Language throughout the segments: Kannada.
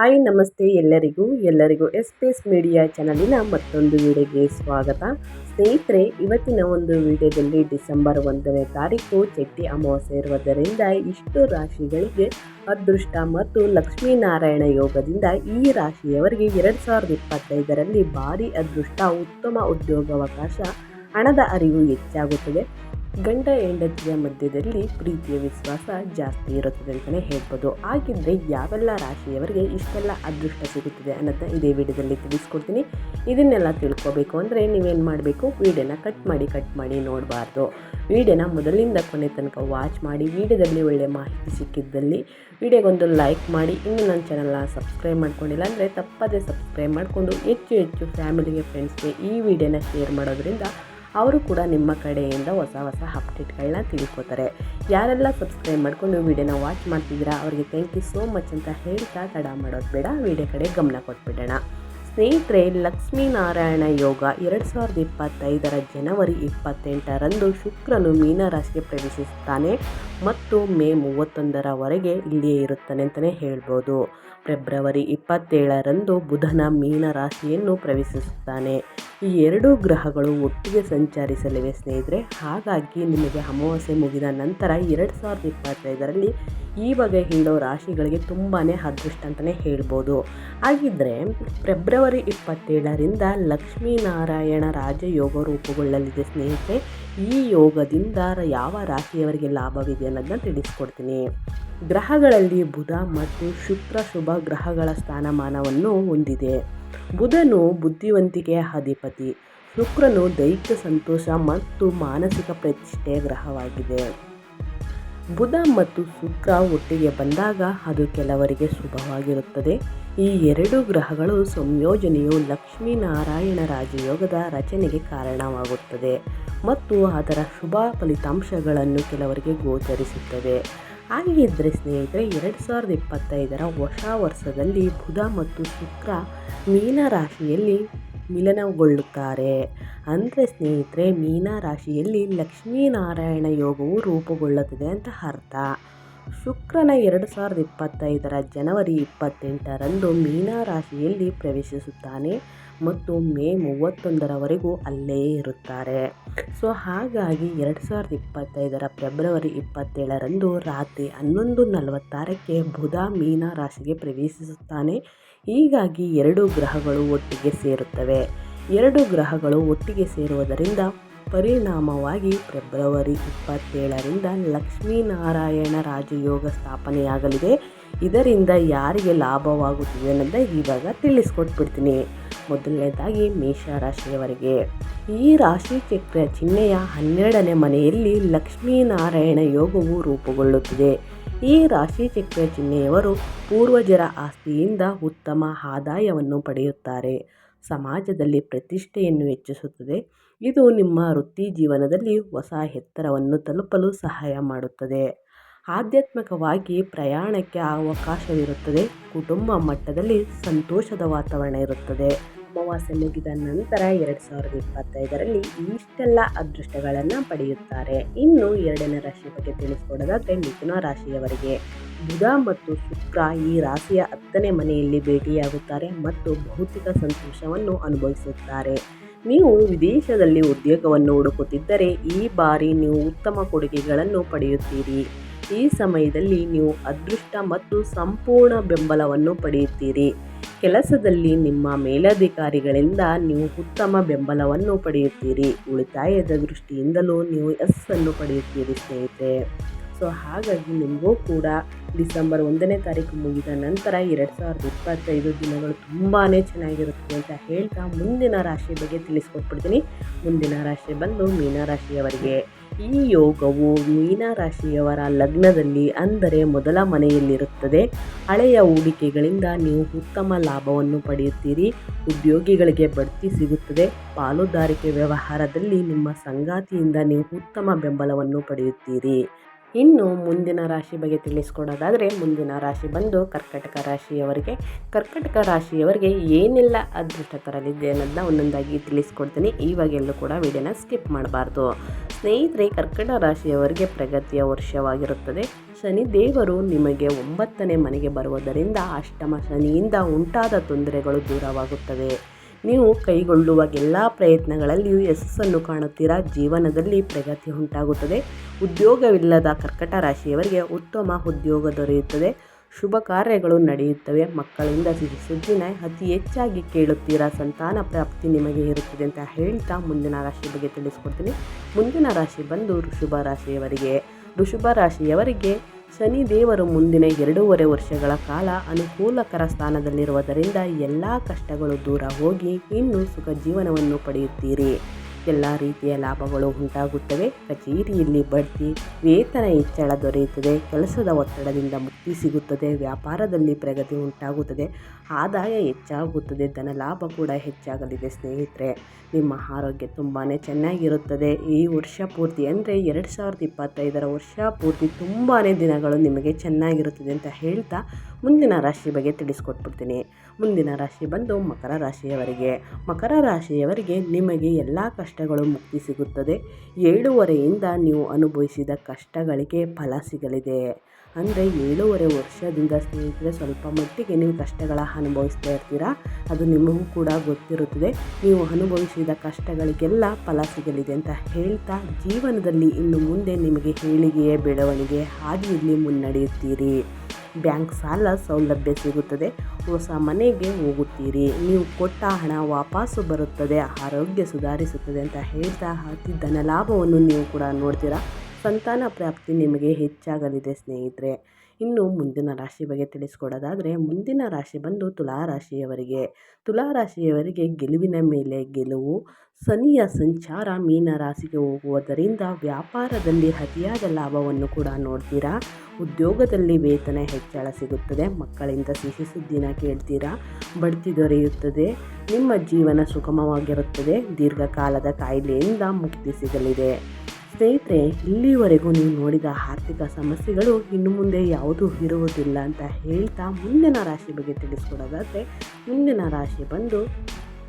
ಹಾಯ್, ನಮಸ್ತೆ ಎಲ್ಲರಿಗೂ. ಎಲ್ಲರಿಗೂ ಎಸ್ ಪಿ ಎಸ್ ಮೀಡಿಯಾ ಚಾನಲಿನ ಮತ್ತೊಂದು ವಿಡಿಯೋಗೆ ಸ್ವಾಗತ. ಸ್ನೇಹಿತರೆ, ಇವತ್ತಿನ ಒಂದು ವಿಡಿಯೋದಲ್ಲಿ ಡಿಸೆಂಬರ್ ಒಂದನೇ ತಾರೀಕು ಚಟ್ಟಿ ಅಮಾವಾಸ್ಯೆ ಇರುವುದರಿಂದ ಇಷ್ಟು ರಾಶಿಗಳಿಗೆ ಅದೃಷ್ಟ ಮತ್ತು ಲಕ್ಷ್ಮೀನಾರಾಯಣ ಯೋಗದಿಂದ ಈ ರಾಶಿಯವರಿಗೆ ಎರಡು ಸಾವಿರದ ಇಪ್ಪತ್ತೈದರಲ್ಲಿ ಭಾರಿ ಅದೃಷ್ಟ, ಉತ್ತಮ ಉದ್ಯೋಗಾವಕಾಶ, ಹಣದ ಅರಿವು ಹೆಚ್ಚಾಗುತ್ತದೆ. ಗಂಡ ಹೆಂಡತಿಯ ಮಧ್ಯದಲ್ಲಿ ಪ್ರೀತಿಯ ವಿಶ್ವಾಸ ಜಾಸ್ತಿ ಇರುತ್ತದೆ ಅಂತಲೇ ಹೇಳ್ಬೋದು. ಹಾಗಿದ್ದರೆ ಯಾವೆಲ್ಲ ರಾಶಿಯವರಿಗೆ ಇಷ್ಟೆಲ್ಲ ಅದೃಷ್ಟ ಸಿಗುತ್ತದೆ ಅನ್ನೋದನ್ನ ಇದೇ ವಿಡಿಯೋದಲ್ಲಿ ತಿಳಿಸ್ಕೊಡ್ತೀನಿ. ಇದನ್ನೆಲ್ಲ ತಿಳ್ಕೊಬೇಕು ಅಂದರೆ ನೀವೇನು ಮಾಡಬೇಕು? ವಿಡಿಯೋನ ಕಟ್ ಮಾಡಿ ಕಟ್ ಮಾಡಿ ನೋಡಬಾರ್ದು. ವಿಡಿಯೋನ ಮೊದಲಿಂದ ಕೊನೆ ತನಕ ವಾಚ್ ಮಾಡಿ, ವಿಡಿಯೋದಲ್ಲಿ ಒಳ್ಳೆಯ ಮಾಹಿತಿ ಸಿಕ್ಕಿದ್ದಲ್ಲಿ ವಿಡಿಯೋಗೊಂದು ಲೈಕ್ ಮಾಡಿ. ಇನ್ನು ನನ್ನ ಚಾನಲ್ನ ಸಬ್ಸ್ಕ್ರೈಬ್ ಮಾಡ್ಕೊಂಡಿಲ್ಲ ಅಂದರೆ ತಪ್ಪದೇ ಸಬ್ಸ್ಕ್ರೈಬ್ ಮಾಡಿಕೊಂಡು ಹೆಚ್ಚು ಹೆಚ್ಚು ಫ್ಯಾಮಿಲಿಗೆ ಫ್ರೆಂಡ್ಸ್ಗೆ ಈ ವಿಡಿಯೋನ ಶೇರ್ ಮಾಡೋದ್ರಿಂದ ಅವರು ಕೂಡ ನಿಮ್ಮ ಕಡೆಯಿಂದ ಹೊಸ ಹೊಸ ಅಪ್ಡೇಟ್ಗಳನ್ನ ತಿಳ್ಕೊತಾರೆ. ಯಾರೆಲ್ಲ ಸಬ್ಸ್ಕ್ರೈಬ್ ಮಾಡ್ಕೊಂಡು ವೀಡಿಯೋನ ವಾಚ್ ಮಾಡ್ತಿದ್ದೀರಾ, ಅವರಿಗೆ ಥ್ಯಾಂಕ್ ಯು ಸೋ ಮಚ್ ಅಂತ ಹೇಳ್ತಾ ತಡ ಮಾಡೋದು ಬೇಡ ವಿಡಿಯೋ ಕಡೆ ಗಮನ ಕೊಟ್ಬಿಡೋಣ. ಸ್ನೇಹಿತರೆ ಲಕ್ಷ್ಮೀನಾರಾಯಣ ಯೋಗ ಎರಡು ಸಾವಿರದ ಇಪ್ಪತ್ತೈದರ ಜನವರಿ ಇಪ್ಪತ್ತೆಂಟರಂದು ಶುಕ್ರನು ಮೀನರಾಶಿಗೆ ಪ್ರವೇಶಿಸುತ್ತಾನೆ ಮತ್ತು ಮೇ ಮೂವತ್ತೊಂದರವರೆಗೆ ಇಲ್ಲಿಯೇ ಇರುತ್ತಾನೆ ಅಂತಲೇ ಹೇಳ್ಬೋದು. ಫೆಬ್ರವರಿ ಇಪ್ಪತ್ತೇಳರಂದು ಬುಧನ ಮೀನರಾಶಿಯನ್ನು ಪ್ರವೇಶಿಸುತ್ತಾನೆ. ಈ ಎರಡೂ ಗ್ರಹಗಳು ಒಟ್ಟಿಗೆ ಸಂಚರಿಸಲಿವೆ ಸ್ನೇಹಿತರೆ. ಹಾಗಾಗಿ ನಿಮಗೆ ಅಮಾವಾಸ್ಯೆ ಮುಗಿದ ನಂತರ ಎರಡು ಸಾವಿರದ ಇಪ್ಪತ್ತೈದರಲ್ಲಿ ಈ ಬಗೆ ಹೇಳೋ ರಾಶಿಗಳಿಗೆ ತುಂಬಾ ಅದೃಷ್ಟ ಅಂತಲೇ ಹೇಳ್ಬೋದು. ಹಾಗಿದ್ದರೆ ಫೆಬ್ರವರಿ ಇಪ್ಪತ್ತೇಳರಿಂದ ಲಕ್ಷ್ಮೀನಾರಾಯಣ ರಾಜಯೋಗ ರೂಪುಗೊಳ್ಳಲಿದೆ ಸ್ನೇಹಿತರೆ. ಈ ಯೋಗದಿಂದ ಯಾವ ರಾಶಿಯವರಿಗೆ ಲಾಭವಿದೆ ಅನ್ನೋದನ್ನ ತಿಳಿಸ್ಕೊಡ್ತೀನಿ. ಗ್ರಹಗಳಲ್ಲಿ ಬುಧ ಮತ್ತು ಶುಕ್ರ ಶುಭ ಗ್ರಹಗಳ ಸ್ಥಾನಮಾನವನ್ನು ಹೊಂದಿದೆ. ಬುಧನು ಬುದ್ಧಿವಂತಿಕೆಯ ಅಧಿಪತಿ. ಶುಕ್ರನು ದೈಹಿಕ ಸಂತೋಷ ಮತ್ತು ಮಾನಸಿಕ ಪ್ರತಿಷ್ಠೆಯ ಗ್ರಹವಾಗಿದೆ. ಬುಧ ಮತ್ತು ಶುಕ್ರ ಒಟ್ಟಿಗೆ ಬಂದಾಗ ಅದು ಕೆಲವರಿಗೆ ಶುಭವಾಗಿರುತ್ತದೆ. ಈ ಎರಡು ಗ್ರಹಗಳು ಸಂಯೋಜನೆಯು ಲಕ್ಷ್ಮೀನಾರಾಯಣ ರಾಜಯೋಗದ ರಚನೆಗೆ ಕಾರಣವಾಗುತ್ತದೆ ಮತ್ತು ಅದರ ಶುಭ ಫಲಿತಾಂಶಗಳನ್ನು ಕೆಲವರಿಗೆ ಗೋಚರಿಸುತ್ತವೆ. ಹಾಗಿದ್ದರೆ ಸ್ನೇಹಿತರೆ, ಎರಡು ಸಾವಿರದ ಇಪ್ಪತ್ತೈದರ ಹೊಸ ವರ್ಷದಲ್ಲಿ ಬುಧ ಮತ್ತು ಶುಕ್ರ ಮೀನ ರಾಶಿಯಲ್ಲಿ ಮಿಲನಗೊಳ್ಳುತ್ತಾರೆ. ಅಂದರೆ ಸ್ನೇಹಿತರೆ ಮೀನ ರಾಶಿಯಲ್ಲಿ ಲಕ್ಷ್ಮೀನಾರಾಯಣ ಯೋಗವು ರೂಪುಗೊಳ್ಳುತ್ತದೆ ಅಂತ ಅರ್ಥ. ಶುಕ್ರನ ಎರಡು ಸಾವಿರದ ಇಪ್ಪತ್ತೈದರ ಜನವರಿ ಇಪ್ಪತ್ತೆಂಟರಂದು ಮೀನರಾಶಿಯಲ್ಲಿ ಪ್ರವೇಶಿಸುತ್ತಾನೆ ಮತ್ತು ಮೇ ಮೂವತ್ತೊಂದರವರೆಗೂ ಅಲ್ಲೇ ಇರುತ್ತಾರೆ. ಸೊ, ಹಾಗಾಗಿ ಎರಡು ಸಾವಿರದ ಇಪ್ಪತ್ತೈದರ ಫೆಬ್ರವರಿ ಇಪ್ಪತ್ತೇಳರಂದು ರಾತ್ರಿ ಹನ್ನೊಂದು ನಲವತ್ತಾರಕ್ಕೆ ಬುಧ ಮೀನ ರಾಶಿಗೆ ಪ್ರವೇಶಿಸುತ್ತಾನೆ. ಹೀಗಾಗಿ ಎರಡು ಗ್ರಹಗಳು ಒಟ್ಟಿಗೆ ಸೇರುತ್ತವೆ. ಎರಡು ಗ್ರಹಗಳು ಒಟ್ಟಿಗೆ ಸೇರುವುದರಿಂದ ಪರಿಣಾಮವಾಗಿ ಫೆಬ್ರವರಿ ಇಪ್ಪತ್ತೇಳರಿಂದ ಲಕ್ಷ್ಮೀನಾರಾಯಣ ರಾಜಯೋಗ ಸ್ಥಾಪನೆಯಾಗಲಿದೆ. ಇದರಿಂದ ಯಾರಿಗೆ ಲಾಭವಾಗುತ್ತಿದೆ ಅನ್ನೋದನ್ನ ಇವಾಗ ತಿಳಿಸ್ಕೊಟ್ಬಿಡ್ತೀನಿ. ಮೊದಲನೇದಾಗಿ ಮೇಷರಾಶಿಯವರಿಗೆ. ಈ ರಾಶಿ ಚಕ್ರ ಚಿಹ್ನೆಯ ಹನ್ನೆರಡನೇ ಮನೆಯಲ್ಲಿ ಲಕ್ಷ್ಮೀನಾರಾಯಣ ಯೋಗವು ರೂಪುಗೊಳ್ಳುತ್ತಿದೆ. ಈ ರಾಶಿ ಚಕ್ರ ಚಿಹ್ನೆಯವರು ಪೂರ್ವಜರ ಆಸ್ತಿಯಿಂದ ಉತ್ತಮ ಆದಾಯವನ್ನು ಪಡೆಯುತ್ತಾರೆ. ಸಮಾಜದಲ್ಲಿ ಪ್ರತಿಷ್ಠೆಯನ್ನು ಹೆಚ್ಚಿಸುತ್ತದೆ. ಇದು ನಿಮ್ಮ ವೃತ್ತಿ ಜೀವನದಲ್ಲಿ ಹೊಸ ಎತ್ತರವನ್ನು ತಲುಪಲು ಸಹಾಯ ಮಾಡುತ್ತದೆ. ಆಧ್ಯಾತ್ಮಿಕವಾಗಿ ಪ್ರಯಾಣಕ್ಕೆ ಅವಕಾಶವಿರುತ್ತದೆ. ಕುಟುಂಬ ಮಟ್ಟದಲ್ಲಿ ಸಂತೋಷದ ವಾತಾವರಣ ಇರುತ್ತದೆ. ಅಮಾವಾಸ್ಯೆ ಮುಗಿದ ನಂತರ ಎರಡು ಸಾವಿರದ ಇಪ್ಪತ್ತೈದರಲ್ಲಿ ಇಷ್ಟೆಲ್ಲ ಅದೃಷ್ಟಗಳನ್ನು ಪಡೆಯುತ್ತಾರೆ. ಇನ್ನು ಎರಡನೇ ರಾಶಿ ಬಗ್ಗೆ ತಿಳಿಸ್ಕೊಡೋದಾದರೆ ಮಿಥುನ ರಾಶಿಯವರಿಗೆ. ಬುಧ ಮತ್ತು ಶುಕ್ರ ಈ ರಾಶಿಯ ಹತ್ತನೇ ಮನೆಯಲ್ಲಿ ಭೇಟಿಯಾಗುತ್ತಾರೆ ಮತ್ತು ಭೌತಿಕ ಸಂತೋಷವನ್ನು ಅನುಭವಿಸುತ್ತಾರೆ. ನೀವು ವಿದೇಶದಲ್ಲಿ ಉದ್ಯೋಗವನ್ನು ಹುಡುಕುತ್ತಿದ್ದರೆ ಈ ಬಾರಿ ನೀವು ಉತ್ತಮ ಕೊಡುಗೆಗಳನ್ನು ಪಡೆಯುತ್ತೀರಿ. ಈ ಸಮಯದಲ್ಲಿ ನೀವು ಅದೃಷ್ಟ ಮತ್ತು ಸಂಪೂರ್ಣ ಬೆಂಬಲವನ್ನು ಪಡೆಯುತ್ತೀರಿ. ಕೆಲಸದಲ್ಲಿ ನಿಮ್ಮ ಮೇಲಧಿಕಾರಿಗಳಿಂದ ನೀವು ಉತ್ತಮ ಬೆಂಬಲವನ್ನು ಪಡೆಯುತ್ತೀರಿ. ಉಳಿತಾಯದ ದೃಷ್ಟಿಯಿಂದಲೂ ನೀವು ಎಸ್ ಅನ್ನು ಪಡೆಯುತ್ತೀರಿ ಸ್ನೇಹಿತರೆ. ಸೊ ಹಾಗಾಗಿ ನಿಮಗೂ ಕೂಡ ಡಿಸೆಂಬರ್ ಒಂದನೇ ತಾರೀಕು ಮುಗಿದ ನಂತರ ಎರಡು ಸಾವಿರದ ಇಪ್ಪತ್ತೈದು ದಿನಗಳು ತುಂಬಾ ಚೆನ್ನಾಗಿರುತ್ತೆ ಅಂತ ಹೇಳ್ತಾ ಮುಂದಿನ ರಾಶಿ ಬಗ್ಗೆ ತಿಳಿಸ್ಕೊಟ್ಬಿಡ್ತೀನಿ. ಮುಂದಿನ ರಾಶಿ ಬಂದು ಮೀನರಾಶಿಯವರಿಗೆ. ಈ ಯೋಗವು ಮೀನರಾಶಿಯವರ ಲಗ್ನದಲ್ಲಿ ಅಂದರೆ ಮೊದಲ ಮನೆಯಲ್ಲಿರುತ್ತದೆ. ಹಳೆಯ ಹೂಡಿಕೆಗಳಿಂದ ನೀವು ಉತ್ತಮ ಲಾಭವನ್ನು ಪಡೆಯುತ್ತೀರಿ. ಉದ್ಯೋಗಿಗಳಿಗೆ ಬಡ್ತಿ ಸಿಗುತ್ತದೆ. ಪಾಲುದಾರಿಕೆ ವ್ಯವಹಾರದಲ್ಲಿ ನಿಮ್ಮ ಸಂಗಾತಿಯಿಂದ ನೀವು ಉತ್ತಮ ಬೆಂಬಲವನ್ನು ಪಡೆಯುತ್ತೀರಿ. ಇನ್ನು ಮುಂದಿನ ರಾಶಿ ಬಗ್ಗೆ ತಿಳಿಸ್ಕೊಡೋದಾದರೆ, ಮುಂದಿನ ರಾಶಿ ಬಂದು ಕರ್ಕಟಕ ರಾಶಿಯವರಿಗೆ ಕರ್ಕಟಕ ರಾಶಿಯವರಿಗೆ ಏನೆಲ್ಲ ಅದೃಷ್ಟ ತರಲಿದೆ ಅನ್ನೋದನ್ನ ಒಂದೊಂದಾಗಿ ತಿಳಿಸ್ಕೊಡ್ತೀನಿ. ಇವಾಗೆಲ್ಲೂ ಕೂಡ ವಿಡಿಯೋನ ಸ್ಕಿಪ್ ಮಾಡಬಾರ್ದು. ಸ್ನೇಹಿತರೆ, ಕರ್ಕಟ ರಾಶಿಯವರಿಗೆ ಪ್ರಗತಿಯ ವರ್ಷವಾಗಿರುತ್ತದೆ. ಶನಿ ದೇವರು ನಿಮಗೆ ಒಂಬತ್ತನೇ ಮನೆಗೆ ಬರುವುದರಿಂದ ಅಷ್ಟಮ ಶನಿಯಿಂದ ಉಂಟಾದ ತೊಂದರೆಗಳು ದೂರವಾಗುತ್ತವೆ. ನೀವು ಕೈಗೊಳ್ಳುವ ಎಲ್ಲ ಪ್ರಯತ್ನಗಳಲ್ಲಿಯೂ ಯಶಸ್ಸನ್ನು ಕಾಣುತ್ತೀರಾ? ಜೀವನದಲ್ಲಿ ಪ್ರಗತಿ ಉಂಟಾಗುತ್ತದೆ. ಉದ್ಯೋಗವಿಲ್ಲದ ಕರ್ಕಟ ರಾಶಿಯವರಿಗೆ ಉತ್ತಮ ಉದ್ಯೋಗ ದೊರೆಯುತ್ತದೆ. ಶುಭ ಕಾರ್ಯಗಳು ನಡೆಯುತ್ತವೆ. ಮಕ್ಕಳಿಂದ ಸಿಹಿ ಸುದ್ದಿನ ಅತಿ ಹೆಚ್ಚಾಗಿ ಕೇಳುತ್ತೀರಾ? ಸಂತಾನ ಪ್ರಾಪ್ತಿ ನಿಮಗೆ ಇರುತ್ತದೆ ಅಂತ ಹೇಳ್ತಾ ಮುಂದಿನ ರಾಶಿ ಬಗ್ಗೆ ತಿಳಿಸ್ಕೊಡ್ತೀನಿ. ಮುಂದಿನ ರಾಶಿ ಬಂದು ಋಷಭ ರಾಶಿಯವರಿಗೆ. ಋಷುಭ ರಾಶಿಯವರಿಗೆ ಶನಿ ದೇವರು ಮುಂದಿನ ಎರಡೂವರೆ ವರ್ಷಗಳ ಕಾಲ ಅನುಕೂಲಕರ ಸ್ಥಾನದಲ್ಲಿರುವುದರಿಂದ ಎಲ್ಲ ಕಷ್ಟಗಳು ದೂರ ಹೋಗಿ ಇನ್ನು ಸುಖ ಜೀವನವನ್ನು ಪಡೆಯುತ್ತೀರಿ. ಎಲ್ಲ ರೀತಿಯ ಲಾಭಗಳು ಉಂಟಾಗುತ್ತವೆ. ಕಚೇರಿಯಲ್ಲಿ ಬಡ್ತಿ, ವೇತನ ಹೆಚ್ಚಳ ದೊರೆಯುತ್ತದೆ. ಕೆಲಸದ ಒತ್ತಡದಿಂದ ಮುಕ್ತಿ ಸಿಗುತ್ತದೆ. ವ್ಯಾಪಾರದಲ್ಲಿ ಪ್ರಗತಿ ಉಂಟಾಗುತ್ತದೆ. ಆದಾಯ ಹೆಚ್ಚಾಗುತ್ತದೆ. ಧನ ಲಾಭ ಕೂಡ ಹೆಚ್ಚಾಗಲಿದೆ ಸ್ನೇಹಿತರೆ. ನಿಮ್ಮ ಆರೋಗ್ಯ ತುಂಬಾ ಚೆನ್ನಾಗಿರುತ್ತದೆ. ಈ ವರ್ಷ ಪೂರ್ತಿ ಅಂದರೆ ಎರಡು ಸಾವಿರದ ಇಪ್ಪತ್ತೈದರ ವರ್ಷ ಪೂರ್ತಿ ತುಂಬಾ ದಿನಗಳು ನಿಮಗೆ ಚೆನ್ನಾಗಿರುತ್ತದೆ ಅಂತ ಹೇಳ್ತಾ ಮುಂದಿನ ರಾಶಿ ಬಗ್ಗೆ ತಿಳಿಸ್ಕೊಟ್ಬಿಡ್ತೀನಿ. ಮುಂದಿನ ರಾಶಿ ಬಂದು ಮಕರ ರಾಶಿಯವರಿಗೆ. ಮಕರ ರಾಶಿಯವರಿಗೆ ನಿಮಗೆ ಎಲ್ಲ ಕಷ್ಟಗಳು ಮುಕ್ತಿ ಸಿಗುತ್ತದೆ. ಏಳುವರೆಯಿಂದ ನೀವು ಅನುಭವಿಸಿದ ಕಷ್ಟಗಳಿಗೆ ಫಲ ಸಿಗಲಿದೆ. ಅಂದರೆ ಏಳೂವರೆ ವರ್ಷದಿಂದ ಸ್ನೇಹಿತರೆ, ಸ್ವಲ್ಪ ಮಟ್ಟಿಗೆ ನೀವು ಕಷ್ಟಗಳ ಅನುಭವಿಸ್ತಾ ಇರ್ತೀರಾ? ಅದು ನಿಮಗೂ ಕೂಡ ಗೊತ್ತಿರುತ್ತದೆ. ನೀವು ಅನುಭವಿಸಿದ ಕಷ್ಟಗಳಿಗೆಲ್ಲ ಫಲ ಸಿಗಲಿದೆ ಅಂತ ಹೇಳ್ತಾ ಜೀವನದಲ್ಲಿ ಇನ್ನು ಮುಂದೆ ನಿಮಗೆ ಏಳಿಗೆಯ, ಬೆಳವಣಿಗೆ ಹಾದಿಯಲ್ಲಿ ಮುನ್ನಡೆಯುತ್ತೀರಿ. ಬ್ಯಾಂಕ್ ಸಾಲ ಸೌಲಭ್ಯ ಸಿಗುತ್ತದೆ. ಹೊಸ ಮನೆಗೆ ಹೋಗುತ್ತೀರಿ. ನೀವು ಕೊಟ್ಟ ಹಣ ವಾಪಸ್ಸು ಬರುತ್ತದೆ. ಆರೋಗ್ಯ ಸುಧಾರಿಸುತ್ತದೆ ಅಂತ ಹೇಳ್ತಾ ಅತಿ ಧನಲಾಭವನ್ನು ನೀವು ಕೂಡ ನೋಡ್ತೀರಾ. ಸಂತಾನ ಪ್ರಾಪ್ತಿ ನಿಮಗೆ ಹೆಚ್ಚಾಗಲಿದೆ ಸ್ನೇಹಿತರೆ. ಇನ್ನು ಮುಂದಿನ ರಾಶಿ ಬಗ್ಗೆ ತಿಳಿಸ್ಕೊಡೋದಾದರೆ, ಮುಂದಿನ ರಾಶಿ ಬಂದು ತುಲಾ ರಾಶಿಯವರಿಗೆ. ತುಲಾ ರಾಶಿಯವರಿಗೆ ಗೆಲುವಿನ ಮೇಲೆ ಗೆಲುವು ಶನಿಯ ಸಂಚಾರ ಮೀನ ರಾಶಿಗೆ ಹೋಗುವುದರಿಂದ ವ್ಯಾಪಾರದಲ್ಲಿ ಅತಿಯಾದ ಲಾಭವನ್ನು ಕೂಡ ನೋಡ್ತೀರಾ? ಉದ್ಯೋಗದಲ್ಲಿ ವೇತನ ಹೆಚ್ಚಳ ಸಿಗುತ್ತದೆ, ಮಕ್ಕಳಿಂದ ಸಿಹಿ ಸುದ್ದಿನ ಕೇಳ್ತೀರಾ? ಬಡ್ತಿ ದೊರೆಯುತ್ತದೆ, ನಿಮ್ಮ ಜೀವನ ಸುಗಮವಾಗಿರುತ್ತದೆ, ದೀರ್ಘಕಾಲದ ಕಾಯಿಲೆಯಿಂದ ಮುಕ್ತಿ ಸಿಗಲಿದೆ. ಸ್ನೇಹಿತರೆ, ಇಲ್ಲಿವರೆಗೂ ನೀವು ನೋಡಿದ ಆರ್ಥಿಕ ಸಮಸ್ಯೆಗಳು ಇನ್ನು ಮುಂದೆ ಯಾವುದೂ ಇರುವುದಿಲ್ಲ ಅಂತ ಹೇಳ್ತಾ ಮುಂದಿನ ರಾಶಿ ಬಗ್ಗೆ ತಿಳಿಸ್ಕೊಡೋದಾದರೆ, ಮುಂದಿನ ರಾಶಿ ಬಂದು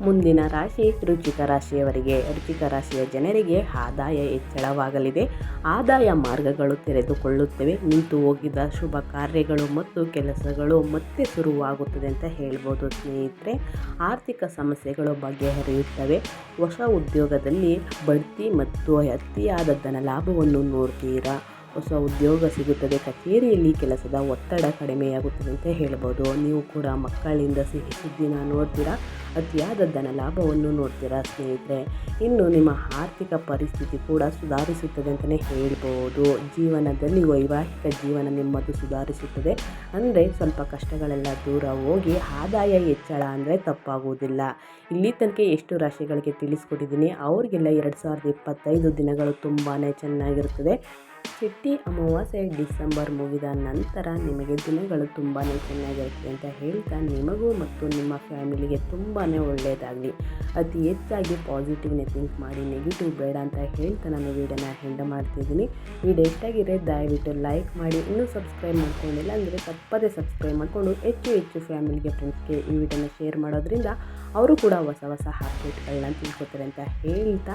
ಮುಂದಿನ ರಾಶಿ ರುಚಿಕ ರಾಶಿಯವರಿಗೆ ರುಚಿಕ ರಾಶಿಯ ಜನರಿಗೆ ಆದಾಯ ಹೆಚ್ಚಳವಾಗಲಿದೆ. ಆದಾಯ ಮಾರ್ಗಗಳು ತೆರೆದುಕೊಳ್ಳುತ್ತವೆ. ನಿಂತು ಹೋಗಿದ ಶುಭ ಕಾರ್ಯಗಳು ಮತ್ತು ಕೆಲಸಗಳು ಮತ್ತೆ ಶುರುವಾಗುತ್ತದೆ ಅಂತ ಹೇಳ್ಬೋದು ಸ್ನೇಹಿತರೆ. ಆರ್ಥಿಕ ಸಮಸ್ಯೆಗಳು ಬಗೆಹರಿಯುತ್ತವೆ. ಹೊಸ ಉದ್ಯೋಗದಲ್ಲಿ ಬಡ್ತಿ ಮತ್ತು ಅತಿಯಾದ ಧನ ಲಾಭವನ್ನು ನೋಡ್ತೀರಾ? ಹೊಸ ಉದ್ಯೋಗ ಸಿಗುತ್ತದೆ, ಕಚೇರಿಯಲ್ಲಿ ಕೆಲಸದ ಒತ್ತಡ ಕಡಿಮೆಯಾಗುತ್ತದೆ ಅಂತ ಹೇಳ್ಬೋದು. ನೀವು ಕೂಡ ಮಕ್ಕಳಿಂದ ಸಿಹಿ ಸುದ್ದಿನ ನೋಡ್ತೀರಾ? ಅತಿಯಾದ ಧನ ಲಾಭವನ್ನು ನೋಡ್ತೀರಾ ಸ್ನೇಹಿತರೆ? ಇನ್ನು ನಿಮ್ಮ ಆರ್ಥಿಕ ಪರಿಸ್ಥಿತಿ ಕೂಡ ಸುಧಾರಿಸುತ್ತದೆ ಅಂತಲೇ ಹೇಳ್ಬೋದು. ಜೀವನದಲ್ಲಿ ವೈವಾಹಿಕ ಜೀವನ ನಿಮ್ಮದು ಸುಧಾರಿಸುತ್ತದೆ. ಅಂದರೆ ಸ್ವಲ್ಪ ಕಷ್ಟಗಳೆಲ್ಲ ದೂರ ಹೋಗಿ ಆದಾಯ ಹೆಚ್ಚಳ ಅಂದರೆ ತಪ್ಪಾಗುವುದಿಲ್ಲ. ಇಲ್ಲಿ ತನಕ ಎಷ್ಟು ರಾಶಿಗಳಿಗೆ ತಿಳಿಸ್ಕೊಟ್ಟಿದ್ದೀನಿ. ಅವ್ರಿಗೆಲ್ಲ ಎರಡು ಸಾವಿರದ ಇಪ್ಪತ್ತೈದು ದಿನಗಳು ತುಂಬಾ ಚೆನ್ನಾಗಿರುತ್ತದೆ. ಚಿಟ್ಟಿ ಅಮಾವಾಸ್ಯೆ ಡಿಸೆಂಬರ್ ಮುಗಿದ ನಂತರ ನಿಮಗೆ ದಿನಗಳು ತುಂಬಾ ಚೆನ್ನಾಗಿರುತ್ತೆ ಅಂತ ಹೇಳ್ತಾ ನಿಮಗೂ ಮತ್ತು ನಿಮ್ಮ ಫ್ಯಾಮಿಲಿಗೆ ತುಂಬಾ ಒಳ್ಳೆಯದಾಗಲಿ. ಅತಿ ಹೆಚ್ಚಾಗಿ ಪಾಸಿಟಿವ್ನೇ ಥಿಂಕ್ ಮಾಡಿ, ನೆಗೆಟಿವ್ ಬೇಡ ಅಂತ ಹೇಳ್ತಾ ನಾನು ವೀಡಿಯೋನ ಹೆಂಡ ಮಾಡ್ತಿದ್ದೀನಿ. ವಿಡಿಯೋ ಇಷ್ಟಾಗಿದ್ರೆ ದಯವಿಟ್ಟು ಲೈಕ್ ಮಾಡಿ, ಇನ್ನೂ ಸಬ್ಸ್ಕ್ರೈಬ್ ಮಾಡ್ಕೊಂಡಿಲ್ಲ ಅಂದರೆ ತಪ್ಪದೇ ಸಬ್ಸ್ಕ್ರೈಬ್ ಮಾಡಿಕೊಂಡು ಹೆಚ್ಚು ಹೆಚ್ಚು ಫ್ಯಾಮಿಲಿಗೆ ಫ್ರೆಂಡ್ಸ್ಗೆ ಈ ವಿಡಿಯೋನ ಶೇರ್ ಮಾಡೋದ್ರಿಂದ ಅವರು ಕೂಡ ಹೊಸ ಹೊಸ ಅಪ್ಡೇಟ್ಗಳನ್ನ ತಿಳ್ಕೊತಾರೆ ಅಂತ ಹೇಳ್ತಾ